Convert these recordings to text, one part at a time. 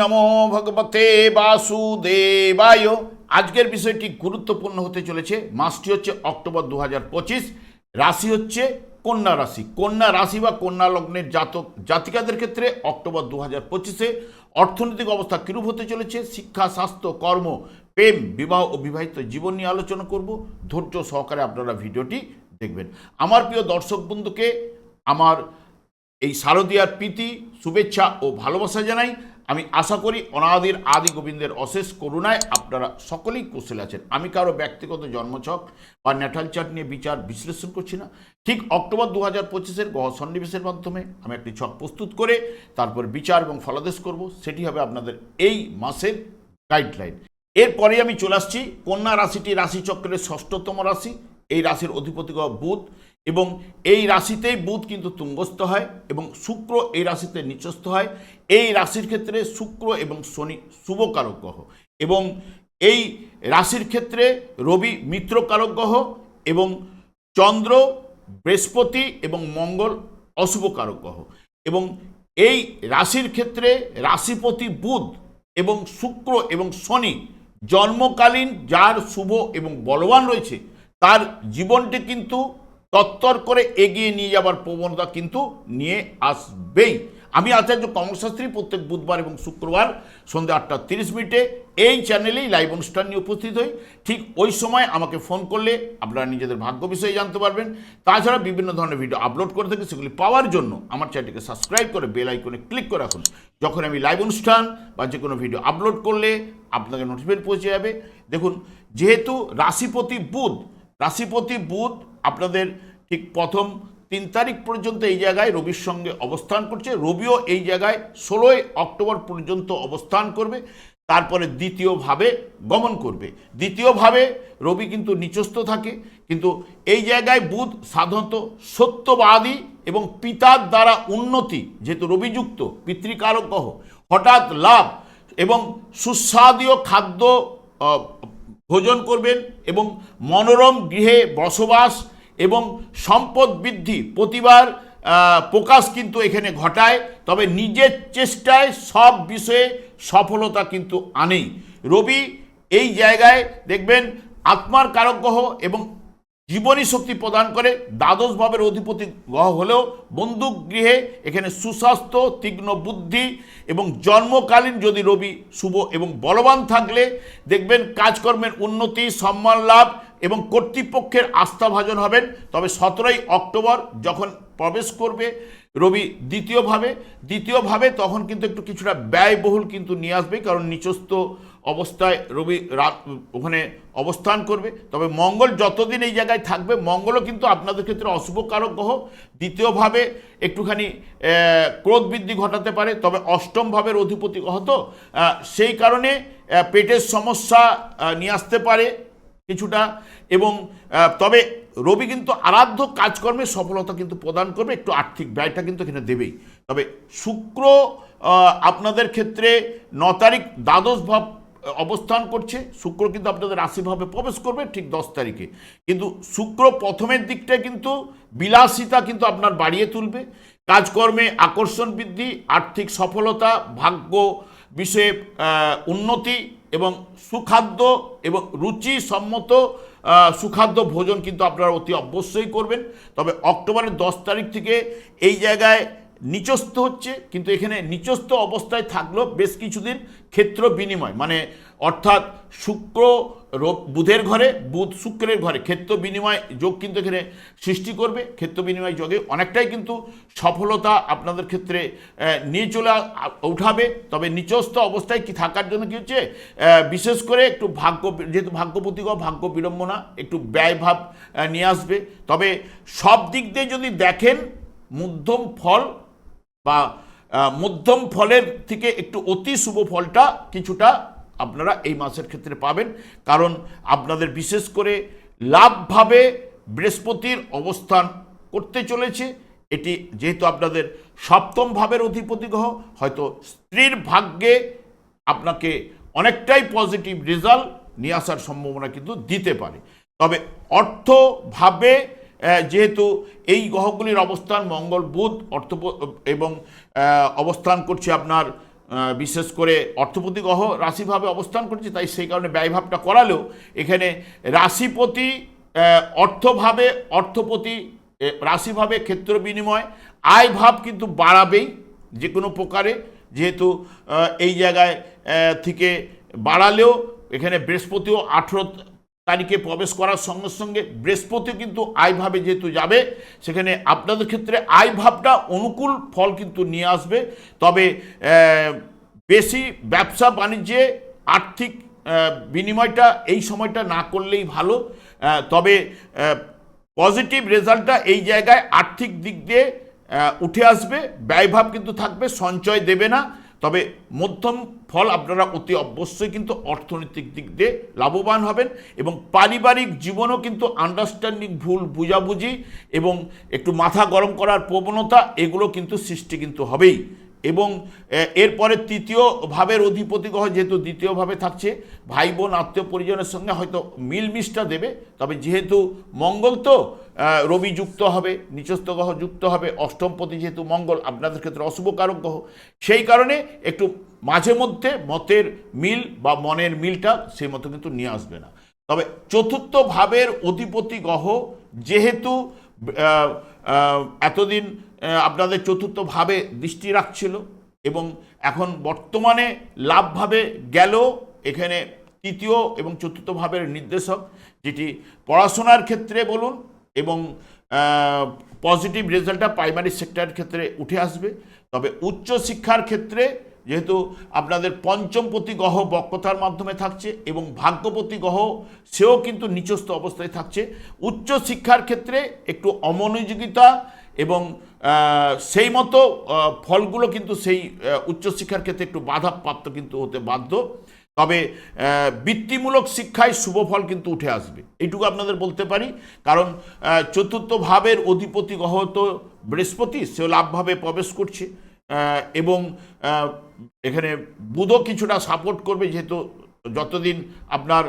নমো ভগবতে বাসুদেবায়। আজকের বিষয়টি গুরুত্বপূর্ণ হতে চলেছে। মাসটি হচ্ছে অক্টোবর দু হাজার পঁচিশ। রাশি হচ্ছে কন্যা রাশি। কন্যা রাশি বা কন্যা লগ্নের জাতক, জাতিকাদের ক্ষেত্রে অক্টোবর দু হাজার পঁচিশে অর্থনৈতিক অবস্থা কিরূপ হতে চলেছে? শিক্ষা, স্বাস্থ্য, কর্ম, প্রেম, বিবাহ ও বিবাহিত জীবন নিয়ে আলোচনা করব। ধৈর্য সহকারে আপনারা ভিডিওটি দেখবেন। আমার প্রিয় দর্শক বন্ধুকে আমার এই শারদীয়ার প্রীতি, শুভেচ্ছা ও ভালোবাসা জানাই। আমি আশা করি অনাদির আদি গোবিন্দের অশেষ করুণায় আপনারা সকলেই কুশলে আছেন। আমি কারও ব্যক্তিগত জন্মছক বা ন্যাটাল চার্ট নিয়ে বিচার বিশ্লেষণ করছি না। ঠিক অক্টোবর দু হাজার পঁচিশের গহ সন্নিবেশের মাধ্যমে আমি একটি ছক প্রস্তুত করে তারপর বিচার এবং ফলাদেশ করব। সেটি হবে আপনাদের এই মাসের গাইডলাইন এরপরে আমি চলে আসছি। কন্যা রাশিটি রাশিচক্রের ষষ্ঠতম রাশি। এই রাশির অধিপতি বুধ। এবং এই রাশিতেই বুধ কিন্তু তুঙ্গস্থ হয় এবং শুক্র এই রাশিতে নিচস্থ হয়। এই রাশির ক্ষেত্রে শুক্র এবং শনি শুভকারক গ্রহ এবং এই রাশির ক্ষেত্রে রবি মিত্রকারক গ্রহ এবং চন্দ্র বৃহস্পতি এবং মঙ্গল অশুভকারক গ্রহ এবং এই রাশির ক্ষেত্রে রাশিপতি বুধ এবং শুক্র এবং শনি জন্মকালীন যার শুভ এবং বলবান রয়েছে, তার জীবনটি কিন্তু তত্তর করে এগিয়ে নিয়ে যাবার প্রবণতা কিন্তু নিয়ে আসবেই। আমি আচার্য কর্মশাস্ত্রী প্রত্যেক বুধবার এবং শুক্রবার সন্ধ্যে আটটা তিরিশ মিনিটে এই চ্যানেলেই লাইভ অনুষ্ঠান নিয়ে উপস্থিত হই। ঠিক ওই সময় আমাকে ফোন করলে আপনারা নিজেদের ভাগ্য বিষয়ে জানতে পারবেন। তাছাড়া বিভিন্ন ধরনের ভিডিও আপলোড করে থাকি, সেগুলি পাওয়ার জন্য আমার চ্যানেলটিকে সাবস্ক্রাইব করে বেল আইকনে ক্লিক করে রাখুন। যখন আমি লাইভ অনুষ্ঠান বা যে কোনো ভিডিও আপলোড করলে আপনাকে নোটিফিকেশন পৌঁছে যাবে। দেখুন, যেহেতু রাশিপতি বুধ রাশিপতি বুধ আপনাদের ঠিক প্রথম তিন তারিখ পর্যন্ত এই জায়গায় রবির সঙ্গে অবস্থান করছে। রবিও এই জায়গায় ষোলোই অক্টোবর পর্যন্ত অবস্থান করবে, তারপরে দ্বিতীয়ভাবে গমন করবে। দ্বিতীয়ভাবে রবি কিন্তু নিচস্থ থাকে, কিন্তু এই জায়গায় বুধ সাধারণত সত্যবাদী এবং পিতার দ্বারা উন্নতি, যেহেতু রবিযুক্ত পিতৃকারক হঠাৎ লাভ এবং সুস্বাদীয় খাদ্য ভোজন করবেন এবং মনোরম গৃহে বসবাস এবং সম্পদ বৃদ্ধি প্রতিবার প্রকাশ কিন্তু এখানে ঘটায়, তবে নিজের চেষ্টায় সব বিষয়ে সফলতা কিন্তু আনেই। রবি, এই জায়গায় দেখবেন আত্মার কারক গ্রহ এবং জীবনী শক্তি প্রদান করে, দ্বাদশ ভাবের অধিপতি গ্রহ হলেও বন্দুক গৃহে এখানে সুস্বাস্থ্য, তীক্ষ্ণ বুদ্ধি এবং জন্মকালীন যদি রবি শুভ এবং বলবান থাকলে, দেখবেন কাজকর্মের উন্নতি, সম্মান লাভ এবং কর্তৃপক্ষের আস্থাভাজন হবেন। তবে সতেরোই অক্টোবর যখন প্রবেশ করবে রবি দ্বিতীয়ভাবে দ্বিতীয়ভাবে তখন কিন্তু একটু কিছুটা ব্যয়বহুল কিন্তু নিয়ে আসবে, কারণ নিচস্থ অবস্থায় রবি রাত, ওখানে অবস্থান করবে। তবে মঙ্গল যতদিন এই জায়গায় থাকবে, মঙ্গলও কিন্তু আপনাদের ক্ষেত্রে অশুভ কারক গ্রহ। দ্বিতীয়ভাবে একটুখানি ক্রোধ বৃদ্ধি ঘটাতে পারে, তবে অষ্টম ভাবের অধিপতি গ্রহ তো। সেই কারণে পেটের সমস্যা নিয়ে আসতে পারে কিছুটা। এবং তবে রবি কিন্তু আরাধ্য কাজকর্মে সফলতা কিন্তু প্রদান করবে, একটু আর্থিক ব্যয়টা কিন্তু এখানে দেবেই। তবে শুক্র আপনাদের ক্ষেত্রে ন তারিখ দ্বাদশ ভাব অবস্থান করছে, শুক্র কিন্তু আপনাদের রাশিভাবে প্রবেশ করবে ঠিক দশ তারিখে। কিন্তু শুক্র প্রথমের দিকটায় কিন্তু বিলাসিতা কিন্তু আপনার বাড়িয়ে তুলবে। কাজকর্মে আকর্ষণ বৃদ্ধি, আর্থিক সফলতা, ভাগ্য বিষয়ে উন্নতি এবং সুখাদ্য এবং রুচি সম্মত সুখাদ্য ভোজন কিন্তু আপনারা অতি অবশ্যই করবেন। তবে অক্টোবরের দশ তারিখ থেকে এই জায়গায় নিচস্থ হচ্ছে, কিন্তু এখানে নিচস্থ অবস্থায় থাকলেও বেশ কিছুদিন ক্ষেত্র বিনিময়। মানে অর্থাৎ শুক্র বুধের ঘরে, বুধ শুক্রের ঘরে ক্ষেত্র বিনিময় যোগ কিন্তু এখানে সৃষ্টি করবে। ক্ষেত্র বিনিময় যোগে অনেকটাই কিন্তু সফলতা আপনাদের ক্ষেত্রে নিয়ে চলে উঠাবে। তবে নিচস্থ অবস্থায় কি থাকার জন্য কি হচ্ছে? বিশেষ করে একটু ভাগ্য, যেহেতু ভাগ্যপতিক ভাগ্য বিড়ম্বনা, একটু ব্যয়ভাব নিয়ে আসবে। তবে সব দিক দিয়ে যদি দেখেন, মধ্যম ফল বা মধ্যম ফলের থেকে একটু অতি শুভ ফলটা কিছুটা আপনারা এই মাসের ক্ষেত্রে পাবেন। কারণ আপনাদের বিশেষ করে লাভভাবে বৃহস্পতির অবস্থান করতে চলেছে। এটি যেহেতু আপনাদের সপ্তম ভাবের অধিপতি গ্রহ, হয়তো স্ত্রীর ভাগ্যে আপনাকে অনেকটাই পজিটিভ রেজাল্ট নিয়ে আসার সম্ভাবনা কিন্তু দিতে পারে। তবে অর্থভাবে যেহেতু এই গ্রহগুলির অবস্থান মঙ্গল, বুধ অর্থ এবং অবস্থান করছে আপনার বিশেষ করে অর্থপতি গ্রহ রাশিভাবে অবস্থান করছে, তাই সেই কারণে ব্যয়ভাবটা করালেও এখানে রাশিপতি অর্থভাবে, অর্থপতি রাশিভাবে ক্ষেত্র বিনিময়, আয় ভাব কিন্তু বাড়াবেই যে কোনো প্রকারে, যেহেতু এই জায়গায় থেকে বাড়ালেও এখানে বৃহস্পতিও আঠেরো তারিখে প্রবেশ করার সঙ্গে সঙ্গে বৃহস্পতি কিন্তু আয়ভাবে যেহেতু যাবে, সেখানে আপনাদের ক্ষেত্রে আয় ভাবটা অনুকূল ফল কিন্তু নিয়ে আসবে। তবে বেশি ব্যবসা বাণিজ্যে আর্থিক বিনিময়টা এই সময়টা না করলেই ভালো। তবে পজিটিভ রেজাল্টটা এই জায়গায় আর্থিক দিক দিয়ে উঠে আসবে। ব্যয়ভাব কিন্তু থাকবে, সঞ্চয় দেবে না। তবে মধ্যম ফল আপনারা অতি অবশ্যই কিন্তু অর্থনৈতিক দিক দিয়ে লাভবান হবেন এবং পারিবারিক জীবনও কিন্তু আন্ডারস্ট্যান্ডিং ভুল বুঝাবুঝি এবং একটু মাথা গরম করার প্রবণতা, এগুলো কিন্তু সৃষ্টি কিন্তু হবেই। এবং এরপরে তৃতীয় ভাবের অধিপতি গ্রহ যেহেতু দ্বিতীয়ভাবে থাকছে ভাই বোন আত্মীয় পরিজনের সঙ্গে হয়তো মিলমিশটা দেবে, তবে যেহেতু মঙ্গল তো রবি যুক্ত হবে, নিচস্থ গ্রহ যুক্ত হবে অষ্টমপতি যেহেতু মঙ্গল, আপনাদের ক্ষেত্রে অশুভ কারক গ্রহ, সেই কারণে একটু মাঝে মধ্যে মতের মিল বা মনের মিলটা সেই মতো কিন্তু নিয়ে আসবে না। তবে চতুর্থ ভাবের অধিপতি গ্রহ যেহেতু এতদিন আপনাদের চতুর্থভাবে দৃষ্টি রাখছিল এবং এখন বর্তমানে লাভভাবে গেল এখানে তৃতীয় এবং চতুর্থ ভাবের নির্দেশক, যেটি পড়াশোনার ক্ষেত্রে বলুন এবং পজিটিভ রেজাল্টটা প্রাইমারি সেক্টরের ক্ষেত্রে উঠে আসবে। তবে উচ্চ শিক্ষার ক্ষেত্রে যেহেতু আপনাদের পঞ্চমপতি গ্রহ বক্রতার মাধ্যমে থাকছে এবং ভাগ্যপতি গ্রহ সেও কিন্তু নিচস্থ অবস্থায় থাকছে। উচ্চ শিক্ষার ক্ষেত্রে একটু অমনোযোগিতা এবং সেই মতো ফলগুলো কিন্তু সেই উচ্চশিক্ষার ক্ষেত্রে একটু বাধাপ্রাপ্ত কিন্তু হতে বাধ্য। তবে বৃত্তিমূলক শিক্ষায় শুভ ফল কিন্তু উঠে আসবে। এইটুকু আপনাদের বলতে পারি। কারণ চতুর্থ ভাবের অধিপতি গ্রহ তো বৃহস্পতি, সেও লাভভাবে প্রবেশ করছে। এবং এখানে বুধও কিছুটা সাপোর্ট করবে, যেহেতু যতদিন আপনার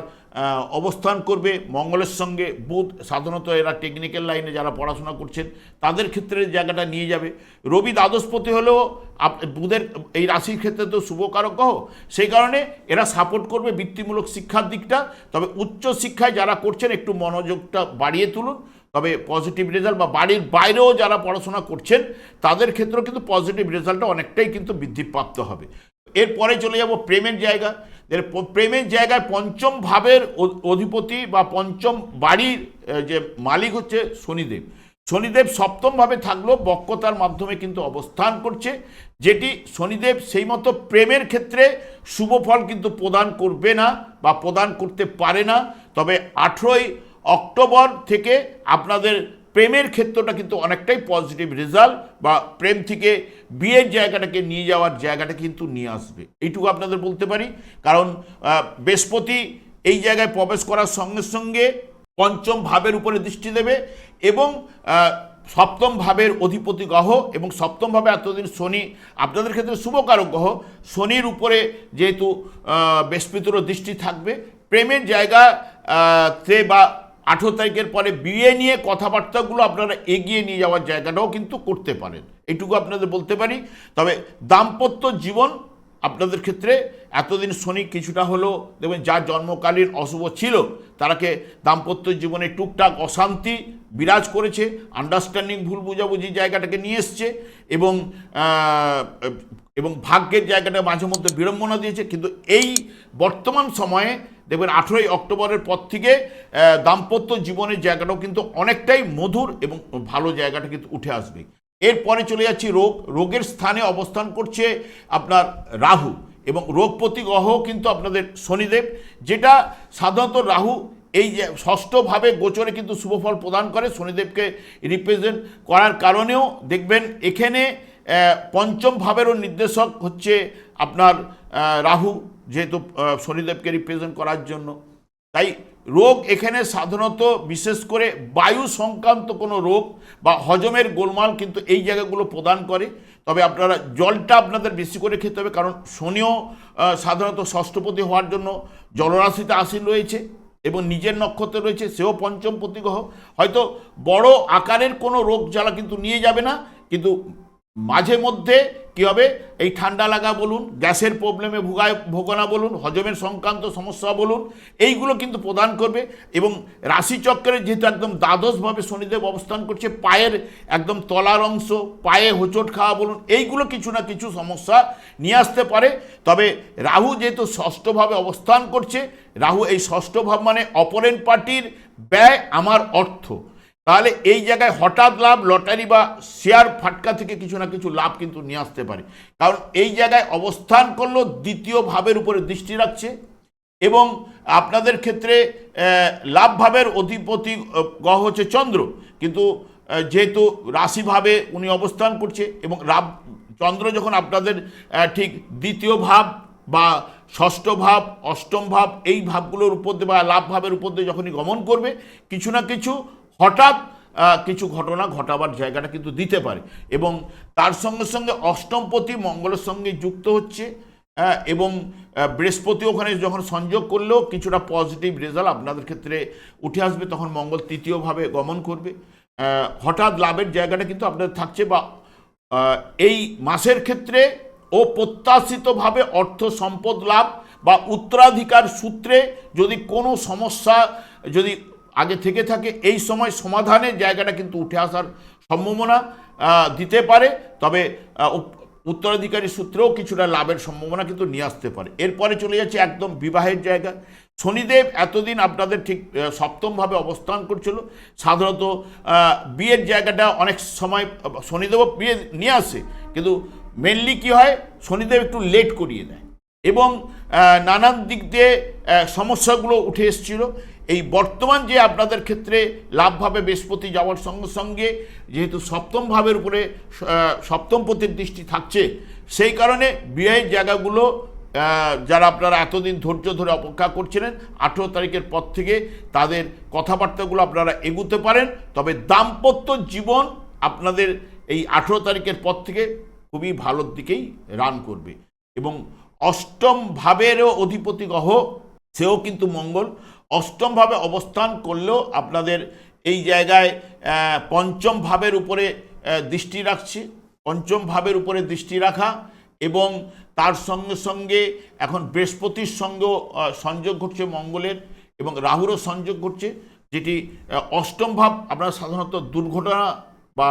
অবস্থান করবে, মঙ্গলের সঙ্গে বুধ সাধারণত এরা টেকনিক্যাল লাইনে যারা পড়াশোনা করছেন, তাদের ক্ষেত্রে জায়গাটা নিয়ে যাবে। রবি দ্বাদশপতি হলেও বুধের এই রাশির ক্ষেত্রে তো শুভকারক সেই কারণে এরা সাপোর্ট করবে, বৃত্তিমূলক শিক্ষার দিকটা। তবে উচ্চ শিক্ষায় যারা করছেন, একটু মনোযোগটা বাড়িয়ে তুলুন। তবে পজিটিভ রেজাল্ট বা বাড়ির বাইরেও যারা পড়াশোনা করছেন, তাদের ক্ষেত্রেও কিন্তু পজিটিভ রেজাল্টটা অনেকটাই কিন্তু বৃদ্ধিপ্রাপ্ত হবে। এরপরে চলে যাব প্রেমের জায়গা। এর প্রেমের জায়গায় পঞ্চম ভাবের অধিপতি বা পঞ্চম বাড়ির যে মালিক হচ্ছে শনিদেব। শনিদেব সপ্তমভাবে থাকলেও বক্রতার মাধ্যমে কিন্তু অবস্থান করছে, যেটি শনিদেব সেই মতো প্রেমের ক্ষেত্রে শুভ ফল কিন্তু প্রদান করবে না বা প্রদান করতে পারে না। তবে আঠেরোই অক্টোবর থেকে আপনাদের প্রেমের ক্ষেত্রটা কিন্তু অনেকটাই পজিটিভ রেজাল্ট বা প্রেম থেকে বিয়ের জায়গাটাকে নিয়ে যাওয়ার জায়গাটা কিন্তু নিয়ে আসবে। এইটুকু আপনাদের বলতে পারি। কারণ বৃহস্পতি এই জায়গায় প্রবেশ করার সঙ্গে সঙ্গে পঞ্চম ভাবের উপরে দৃষ্টি দেবে এবং সপ্তম ভাবের অধিপতি গ্রহ এবং সপ্তম ভাবে এতদিন শনি, আপনাদের ক্ষেত্রে শুভকারক গ্রহ, শনির উপরে যেহেতু বৃহস্পতিরও দৃষ্টি থাকবে, প্রেমের জায়গা তে বা আঠেরো তারিখের পরে বিয়ে নিয়ে কথাবার্তাগুলো আপনারা এগিয়ে নিয়ে যাওয়ার জায়গাটাও কিন্তু করতে পারেন। এটুকু আপনাদের বলতে পারি। তবে দাম্পত্য জীবন আপনাদের ক্ষেত্রে এতদিন শনি কিছুটা হলেও দেখবেন যার জন্মকালীন অশুভ ছিল, তারাকে দাম্পত্য জীবনে টুকটাক অশান্তি বিরাজ করেছে আন্ডারস্ট্যান্ডিং ভুল বুঝাবুঝি জায়গাটাকে নিয়ে এসছে এবং এবং ভাগ্যের জায়গাটা মাঝে মধ্যে বিড়ম্বনা দিয়েছে, কিন্তু এই বর্তমান সময়ে, দেখবেন আঠেরোই অক্টোবরের পর থেকে দাম্পত্য জীবনের জায়গাটাও কিন্তু অনেকটাই মধুর এবং ভালো জায়গাটা কিন্তু উঠে আসবে। এরপরে চলে যাচ্ছি রোগ। রোগের স্থানে অবস্থান করছে আপনার রাহু এবং রোগ প্রতিগ্রহ কিন্তু আপনাদের শনিদেব, যেটা সাধারণত রাহু এই যে ষষ্ঠভাবে গোচরে কিন্তু শুভফল প্রদান করে, শনিদেবকে রিপ্রেজেন্ট করার কারণেও দেখবেন এখানে পঞ্চম ভাবেরও নির্দেশক হচ্ছে আপনার রাহু, যেহেতু শনিদেবকে রিপ্রেজেন্ট করার জন্য। তাই রোগ এখানে সাধারণত বিশেষ করে বায়ু সংক্রান্ত কোনো রোগ বা হজমের গোলমাল কিন্তু এই জায়গাগুলো প্রদান করে। তবে আপনারা জলটা আপনাদের বেশি করে খেতে হবে কারণ শনিও সাধারণত ষষ্ঠপতি হওয়ার জন্য জলরাশিতে আসীন রয়েছে এবং নিজের নক্ষত্রে রয়েছে, সেও পঞ্চম প্রতিগ্রহ। হয়তো বড় আকারের কোনো রোগ জ্বালা কিন্তু নিয়ে যাবে না, কিন্তু মাঝে মধ্যে কি হবে? এই ঠান্ডা লাগা বলুন, গ্যাসের প্রবলেমে ভোগায়, ভোগনা বলুন, হজমের সংক্রান্ত সমস্যা বলুন, এইগুলো কিন্তু প্রদান করবে এবং রাশিচক্রে যেহেতু একদম দ্বাদশভাবে শনিদেব অবস্থান করছে, পায়ের একদম তলার অংশ, পায়ে হোঁচট খাওয়া বলুন, এইগুলো কিছু না কিছু সমস্যা নিয়ে আসতে পারে। তবে রাহু যেহেতু ষষ্ঠভাবে অবস্থান করছে, রাহু এই ষষ্ঠ ভাব মানে অপরেন্ট পার্টির ব্যয়, আমার অর্থ। তাহলে এই জায়গায় হঠাৎ লাভ লটারি বা শেয়ার ফাটকা থেকে কিছু না কিছু লাভ কিন্তু নিয়ে আসতে পারে। কারণ এই জায়গায় অবস্থান করল দ্বিতীয় ভাবের উপরে দৃষ্টি রাখছে এবং আপনাদের ক্ষেত্রে আহ, লাভ ভাবের অধিপতি গ্রহ হচ্ছে চন্দ্র। কিন্তু যেহেতু রাশিভাবে উনি অবস্থান করছে এবং রাব চন্দ্র যখন আপনাদের ঠিক দ্বিতীয় ভাব বা ষষ্ঠ ভাব অষ্টম ভাব এই ভাবগুলোর উপর দিয়ে বা লাভ ভাবের উপর দিয়ে যখনই গমন করবে কিছু না কিছু হঠাৎ কিছু ঘটনা ঘটাবার জায়গাটা কিন্তু দিতে পারে। এবং তার সঙ্গে সঙ্গে অষ্টমপতি মঙ্গলের সঙ্গে যুক্ত হচ্ছে আহ, এবং বৃহস্পতি ওখানে যখন সংযোগ করলেও কিছুটা পজিটিভ রেজাল্ট আপনাদের ক্ষেত্রে উঠে আসবে তখন মঙ্গল তৃতীয়ভাবে গমন করবে। হঠাৎ লাভের জায়গাটা কিন্তু আপনাদের থাকছে বা এই মাসের ক্ষেত্রে ও প্রত্যাশিতভাবে অর্থ সম্পদ লাভ বা উত্তরাধিকার সূত্রে যদি কোনো সমস্যা যদি আগে থেকে থাকে, এই সময় সমাধানের জায়গাটা কিন্তু উঠে আসার সম্ভাবনা দিতে পারে। তবে উত্তরাধিকারী সূত্রেও কিছুটা লাভের সম্ভাবনা কিন্তু নিয়ে আসতে পারে। এরপরে চলে যাচ্ছে একদম বিবাহের জায়গা। শনিদেব এতদিন আপনাদের ঠিক সপ্তমভাবে অবস্থান করছিল। সাধারণত বিয়ের জায়গাটা অনেক সময় শনিদেবও বিয়ে নিয়ে আসে। কিন্তু মেনলি কি হয়, শনিদেব একটু লেট করিয়ে দেয়। এবং নানান দিক দিয়ে সমস্যাগুলো উঠে এসেছিল। এই বর্তমান যে আপনাদের ক্ষেত্রে লাভভাবে বৃহস্পতি যাওয়ার সঙ্গে সঙ্গে যেহেতু সপ্তম ভাবের উপরে সপ্তম পতির দৃষ্টি থাকছে, সেই কারণে বিয়ের জায়গাগুলো যারা আপনারা এতদিন ধৈর্য ধরে অপেক্ষা করছিলেন, আঠেরো তারিখের পর থেকে তাদের কথাবার্তাগুলো আপনারা এগুতে পারেন। তবে দাম্পত্য জীবন আপনাদের এই আঠেরো তারিখের পর থেকে খুবই ভালোর দিকেই রান করবে। এবং অষ্টম ভাবেরও অধিপতি গ্রহ, সেও কিন্তু মঙ্গল। অষ্টমভাবে অবস্থান করলেও আপনাদের এই জায়গায় পঞ্চম ভাবের উপরে দৃষ্টি রাখছে। পঞ্চম ভাবের উপরে দৃষ্টি রাখা এবং তার সঙ্গে সঙ্গে এখন বৃহস্পতির সঙ্গেও সংযোগ ঘটছে মঙ্গলের এবং রাহুরও সংযোগ ঘটছে, যেটি অষ্টম ভাব আমরা সাধারণত দুর্ঘটনা বা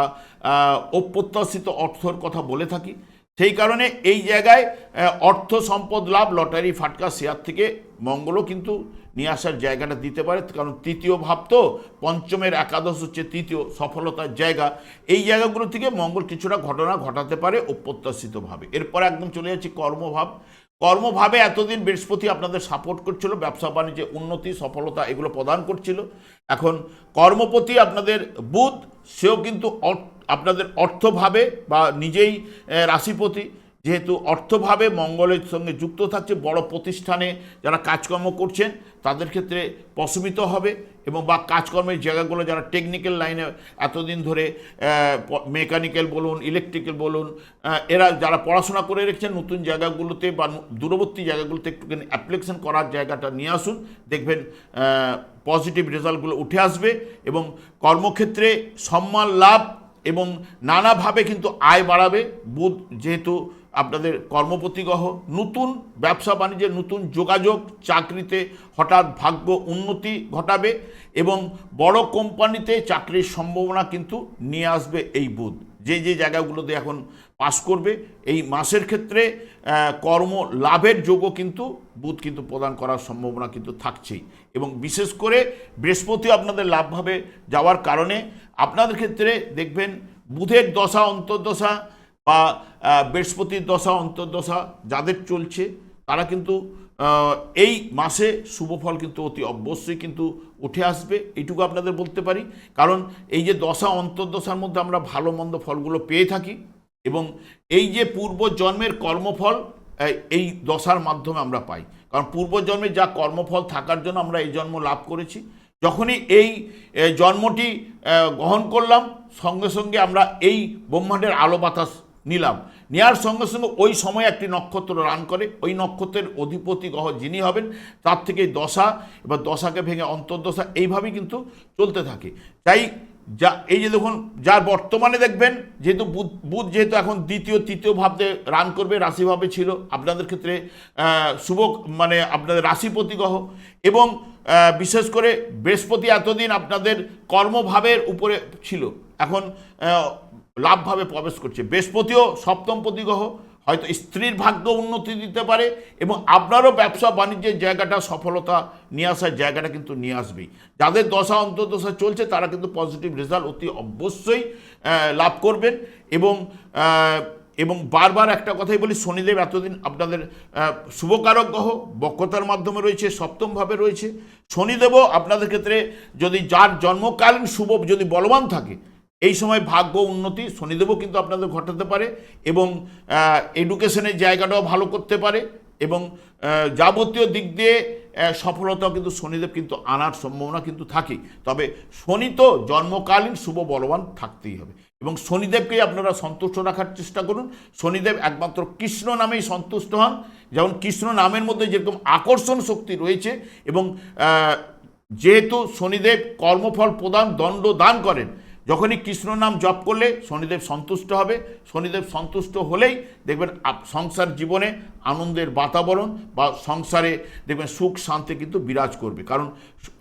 অপ্রত্যাশিত অর্থর কথা বলে থাকি। সেই কারণে এই জায়গায় অর্থ সম্পদ লাভ, লটারি, ফাটকা, শেয়ার থেকে মঙ্গলও কিন্তু নিয়ে আসার জায়গাটা দিতে পারে। কারণ তৃতীয় ভাব তো পঞ্চমের একাদশ হচ্ছে তৃতীয় সফলতার জায়গা। এই জায়গাগুলো থেকে মঙ্গল কিছুটা ঘটনা ঘটাতে পারে অপ্রত্যাশিতভাবে। এরপর একদম চলে যাচ্ছে কর্মভাব। কর্মভাবে এতদিন বৃহস্পতি আপনাদের সাপোর্ট করছিল, ব্যবসা বাণিজ্যে উন্নতি, সফলতা এগুলো প্রদান করছিল। এখন কর্মপতি আপনাদের বুধ, সেও কিন্তু অর- আপনাদের অর্থভাবে বা নিজেই রাশিপতি, যেহেতু অর্থভাবে মঙ্গলের সঙ্গে যুক্ত থাকছে, বড় প্রতিষ্ঠানে যারা কাজকর্ম করছেন, তাদের ক্ষেত্রে প্রশমিত হবে এবং বা কাজকর্মের জায়গাগুলো যারা টেকনিক্যাল লাইনে এতদিন ধরে মেকানিক্যাল বলুন ইলেকট্রিক্যাল বলুন এরা যারা পড়াশোনা করে রেখেছেন, নতুন জায়গাগুলোতে বা দূরবর্তী জায়গাগুলোতে একটুখানি অ্যাপ্লিকেশন করার জায়গাটা নিয়ে আসুন, দেখবেন পজিটিভ রেজাল্টগুলো উঠে আসবে এবং কর্মক্ষেত্রে সম্মান লাভ এবং নানাভাবে কিন্তু আয় বাড়াবে। বুধ যেহেতু আপনাদের কর্মপতি গ্রহ নতুন ব্যবসা বাণিজ্যের নতুন যোগাযোগ, চাকরিতে হঠাৎ ভাগ্য উন্নতি ঘটাবে এবং বড় কোম্পানিতে চাকরির সম্ভাবনা কিন্তু নিয়ে আসবে এই বুধ। যে যে জায়গাগুলোতে এখন পাস করবে, এই মাসের ক্ষেত্রে কর্ম লাভের যোগও কিন্তু বুধ কিন্তু প্রদান করার সম্ভাবনা কিন্তু থাকছেই। এবং বিশেষ করে বৃহস্পতি আপনাদের লাভভাবে যাওয়ার কারণে আপনাদের ক্ষেত্রে দেখবেন বুধের দশা, অন্তর্দশা বা বৃহস্পতির দশা, অন্তর্দশা যাদের চলছে, তারা কিন্তু এই মাসে শুভফল কিন্তু অতি অবশ্যই কিন্তু উঠে আসবে। এইটুকু আপনাদের বলতে পারি। কারণ এই যে দশা, অন্তর্দশার মধ্যে আমরা ভালো মন্দ ফলগুলো পেয়ে থাকি এবং এই যে পূর্ব জন্মের কর্মফল এই- দশার মাধ্যমে আমরা পাই। কারণ পূর্বজন্মে যা কর্মফল থাকার জন্য আমরা এই জন্ম লাভ করেছি যখনই এই জন্মটি গ্রহণ করলাম, সঙ্গে সঙ্গে আমরা এই ব্রহ্মাণ্ডের আলো বাতাস নিলাম। নেওয়ার সঙ্গে সঙ্গে ওই সময় একটি নক্ষত্র রান করে। ওই নক্ষত্রের অধিপতি গ্রহ যিনি হবেন, তার থেকে দশা, এবার দশাকে ভেঙে অন্তর্দশা, এইভাবেই কিন্তু চলতে থাকে। তাই যা, এই যে দেখুন যার বর্তমানে দেখবেন, যেহেতু বুধ বুধ যেহেতু এখন দ্বিতীয়, তৃতীয় ভাবতে রান করবে, রাশিভাবে ছিল। আপনাদের ক্ষেত্রে শুভ মানে আপনাদের রাশিপতি গ্রহ এবং বিশেষ করে বৃহস্পতি এতদিন আপনাদের কর্মভাবের উপরে ছিল। এখন লাভভাবে প্রবেশ করছে। বৃহস্পতিও সপ্তম প্রতিগ্রহ, হয়তো স্ত্রীর ভাগ্য উন্নতি দিতে পারে এবং আপনারও ব্যবসা বাণিজ্যের জায়গাটা, সফলতা নিয়ে আসার জায়গাটা কিন্তু নিয়ে আসবেই। যাদের দশা, অন্তর্দশা চলছে, তারা কিন্তু পজিটিভ রেজাল্ট অতি অবশ্যই লাভ করবেন এবং এবং বারবার একটা কথাই বলি, শনিদেব এতদিন আপনাদের শুভকারক গ্রহ, বক্রতার মাধ্যমে রয়েছে, সপ্তমভাবে রয়েছে। শনিদেবও আপনাদের ক্ষেত্রে যদি যার জন্মকালীন শুভ যদি বলবান থাকে, এই সময় ভাগ্য উন্নতি শনিদেবও কিন্তু আপনাদের ঘটাতে পারে এবং এডুকেশনের জায়গাটাও ভালো করতে পারে এবং যাবতীয় দিক দিয়ে সফলতাও কিন্তু শনিদেব কিন্তু আনার সম্ভাবনা কিন্তু থাকে তবে শনি তো জন্মকালীন শুভ বলবান থাকতেই হবে। এবং শনিদেবকে আপনারা সন্তুষ্ট রাখার চেষ্টা করুন। শনিদেব একমাত্র কৃষ্ণ নামেই সন্তুষ্ট হন। যেমন কৃষ্ণ নামের মধ্যে যেরকম আকর্ষণ শক্তি রয়েছে এবং যেহেতু শনিদেব কর্মফল প্রদান, দণ্ড দান করেন, যখনই কৃষ্ণ নাম জপ করলে শনিদেব সন্তুষ্ট হবে। শনিদেব সন্তুষ্ট হলেই দেখবেন সংসার জীবনে আনন্দের বাতাবরণ বা সংসারে দেখবেন সুখ শান্তি কিন্তু বিরাজ করবে। কারণ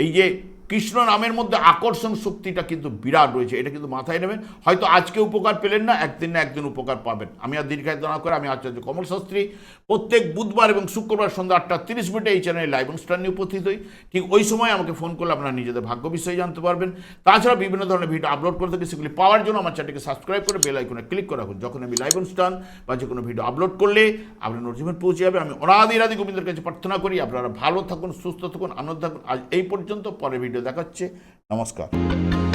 এই যে কৃষ্ণ নামের মধ্যে আকর্ষণ শক্তিটা কিন্তু বিরাট রয়েছে, এটা কিন্তু মাথায় নেবেন। হয়তো আজকে উপকার পেলেন না, একদিন না একদিন উপকার পাবেন। আমি আর দীর্ঘায়িত না করে, আমি আচার্য কমল শাস্ত্রী। প্রত্যেক বুধবার এবং শুক্রবার সন্ধ্যা আটটা তিরিশ মিনিটে এই চ্যানেলে লাইভ অনুষ্ঠান নিয়ে উপস্থিত হই। ঠিক ওই সময় আমাকে ফোন করলে আপনারা নিজেদের ভাগ্য বিষয়ে জানতে পারবেন। তাছাড়া বিভিন্ন ধরনের ভিডিও আপলোড করে থাকি, সেগুলি পাওয়ার জন্য আমার চ্যানেলকে সাবস্ক্রাইব করে বেল আইকনে ক্লিক করে রাখুন যখন আমি লাইভ অনুষ্ঠান বা যে কোনো ভিডিও আপলোড করলে আপনার নোটিফিকেশন পৌঁছে যাবে। আমি অনাদি রাদি গোবিন্দের কাছে প্রার্থনা করি, আপনারা ভালো থাকুন, সুস্থ থাকুন, আনন্দ থাকুন। আজ এই পর্যন্ত পরে ভিডিও দেখাচ্ছে। নমস্কার।